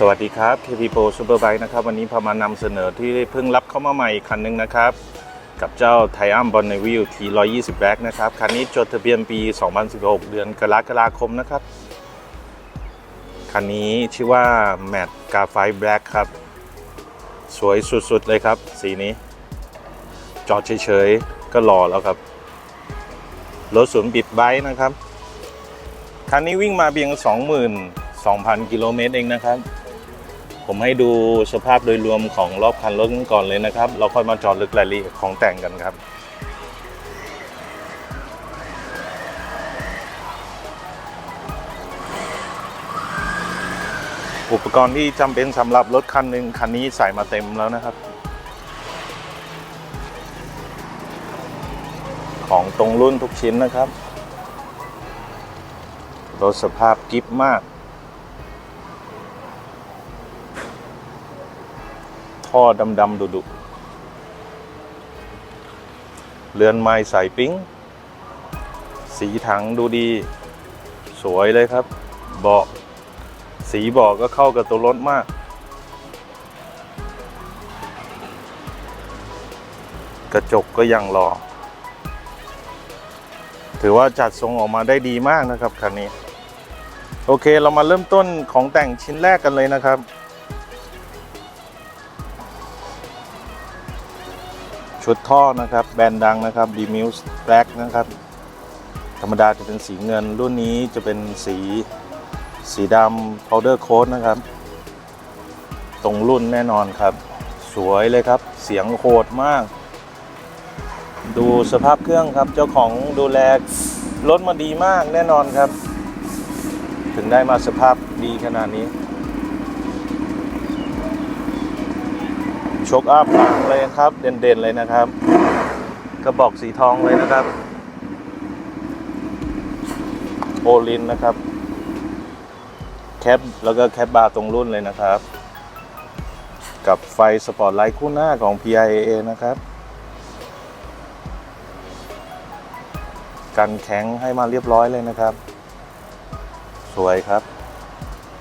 สวัสดีครับ KP Pro Superbike นะครับ วันนี้พามานำเสนอที่เพิ่งรับเข้ามาใหม่คันหนึงนะครับ กับเจ้า t i อัมบอลในวิว T120 Black นะครับ คันนี้จดทะเบียนปี 2016 เดือนกรกฎาคมนะครับ คันนี้ชื่อว่า Matt g a f i Black ครับ สวยสุดๆเลยครับ สีนี้ จอดเฉยๆ ก็หล่อแล้วครับ รถศูนย์บิดไบค์นะครับ คันนี้วิ่งมาเพียง22,000 กิโลเมตรเองนะครับ ผมให้ดูสภาพโดยรวมของรอบคันรถก่อนเลยนะครับ เราค่อยมาจอดลึกรายละเอียดของแต่งกันครับอุปกรณ์ที่จำเป็นสำหรับรถคันหนึ่งคันนี้ใส่มาเต็มแล้วนะครับ ของตรงรุ่นทุกชิ้นนะครับรถสภาพกิฟมาก ท่อดำๆดุๆเรือนไม้ใสปิ้ง สีถังดูดี สวยเลยครับ เบาะ สีเบาะก็เข้ากับตัวรถมาก กระจกก็ยังหล่อ ถือว่าจัดทรงออกมาได้ดีมากนะครับคันนี้ โอเคเรามาเริ่มต้นของแต่งชิ้นแรกกันเลยนะครับ ชุดท่อนะครับ แบรนด์ดังนะครับ b m u s Black นะครับ ธรรมดาจะเป็นสีเงิน รุ่นนี้จะเป็นสีสีดำ powder coat นะครับ ตรงรุ่นแน่นอนครับ สวยเลยครับ เสียงโหดมาก ดูสภาพเครื่องครับ เจ้าของดูแลรถมาดีมากแน่นอนครับ ถึงได้มาสภาพดีขนาดนี้ ชกอัพหลังเลยครับ เด่นๆเลยนะครับ กระบอกสีทองเลยนะครับ โอลินนะครับ แคปแล้วก็แคปบาร์ตรงรุ่นเลยนะครับ กับไฟสปอร์ตไลท์คู่หน้าของ PIA นะครับ กันแข็งให้มาเรียบร้อยเลยนะครับ สวยครับ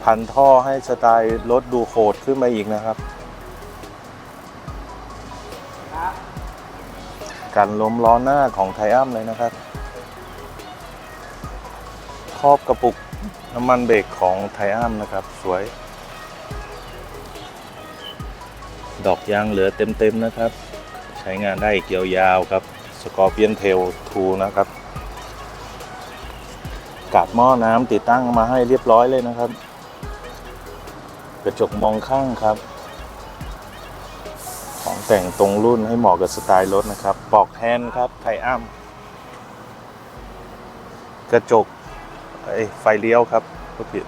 พันท่อให้สไตล์รถดูโหดขึ้นมาอีกนะครับ กันล้มล้อหน้าของไทอัมเลยนะครับ ครอบกระปุกน้ำมันเบรกของไทอัมนะครับ สวย ดอกยางเหลือเต็มๆนะครับ ใช้งานได้อีกยาวๆครับสกอร์เปียนเทลทูนะครับกาดหม้อน้ำติดตั้งมาให้เรียบร้อยเลยนะครับ กระจกมองข้างครับ แต่งตรงรุ่นให้เหมาะกับสไตล์รถนะครับปลอกแฮนด์ครับไทอัมกระจกไอ้ไฟเลี้ยวครับก็ผิด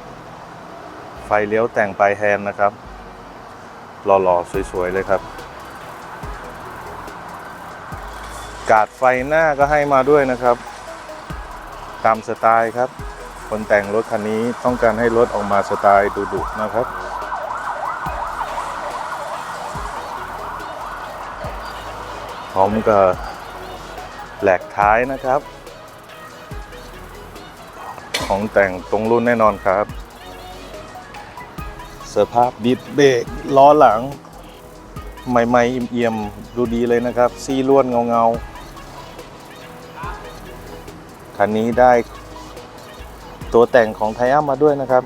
ไฟเลี้ยวแต่งปลายแฮนด์นะครับ หล่อๆ สวยๆ เลยครับ กาดไฟหน้าก็ให้มาด้วยนะครับ ตามสไตล์ครับ คนแต่งรถคันนี้ต้องการให้รถออกมาสไตล์ดุๆนะครับ ร้อมกับแหลกท้ายนะครับ ของแต่งตรงรุ่นแน่นอนครับ สภาพดิสเบรกล้อหลัง ใหม่ๆเอี่ยมๆดูดีเลยนะครับ ซีล้วนเงาๆคันนี้ได้ตัวแต่งของไทอัมมาด้วยนะครับ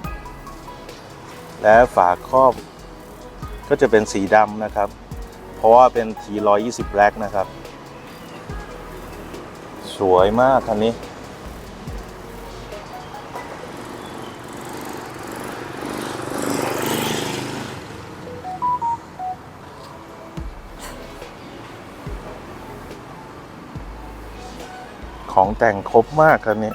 และฝาครอบก็จะเป็นสีดำนะครับ เพราะว่าเป็น T120 Black นะครับ สวยมากคันนี้ของแต่งครบมากคันนี้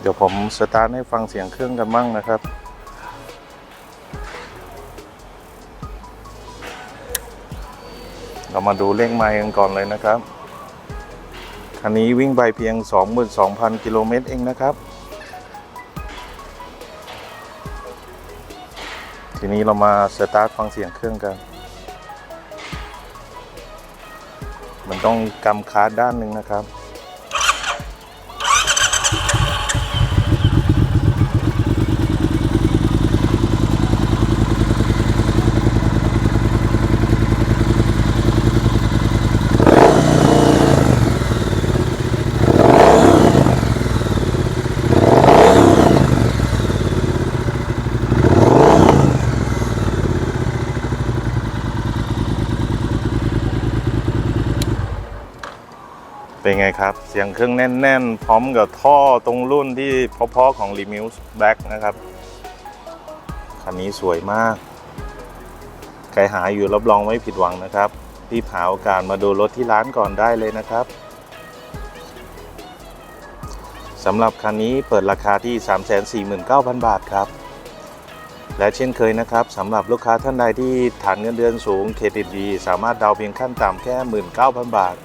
เดี๋ยวผมสตาร์ทให้ฟังเสียงเครื่องกันมั่งนะครับ เรามาดูเลขไมล์กันก่อนเลยนะครับ คันนี้วิ่งไปเพียง 22,000 กิโลเมตรเองนะครับ ทีนี้เรามาสตาร์ทฟังเสียงเครื่องกัน มันต้องกำคาร์ดด้านหนึ่งนะครับ เป็นไงครับ เสียงเครื่องแน่น ๆ พร้อมกับท่อตรงรุ่นที่เพาะๆของ r e m u s e Black นะครับ คันนี้สวยมาก ใครหาอยู่รับรองไม่ผิดหวังนะครับ รีบหาโอกาสมาดูรถที่ร้านก่อนได้เลยนะครับสำหรับคันนี้เปิดราคาที่ 349,000 บาทครับ และเช่นเคยนะครับสำหรับลูกค้าท่านใดที่ฐานเงินเดือนสูงเครดิตดี สามารถดาวน์เพียงขั้นต่ำแค่ 19,000 บาท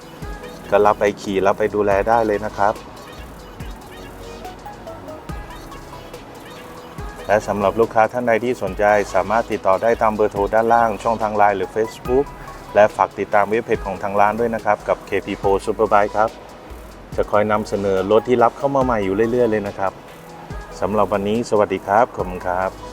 ก็รับไปขี่รับไปดูแลได้เลยนะครับและสำหรับลูกค้าท่านใดที่สนใจ สามารถติดต่อได้ตามเบอร์โทรด้านล่าง ช่องทางไลน์หรือ Facebook และฝากติดตามเว็บเพจของทางร้านด้วยนะครับ กับ KP Pro Superbike ครับ จะคอยนำเสนอรถที่รับเข้ามาใหม่อยู่เรื่อย ๆ เลยนะครับสำหรับวันนี้สวัสดีครับ ขอบคุณครับ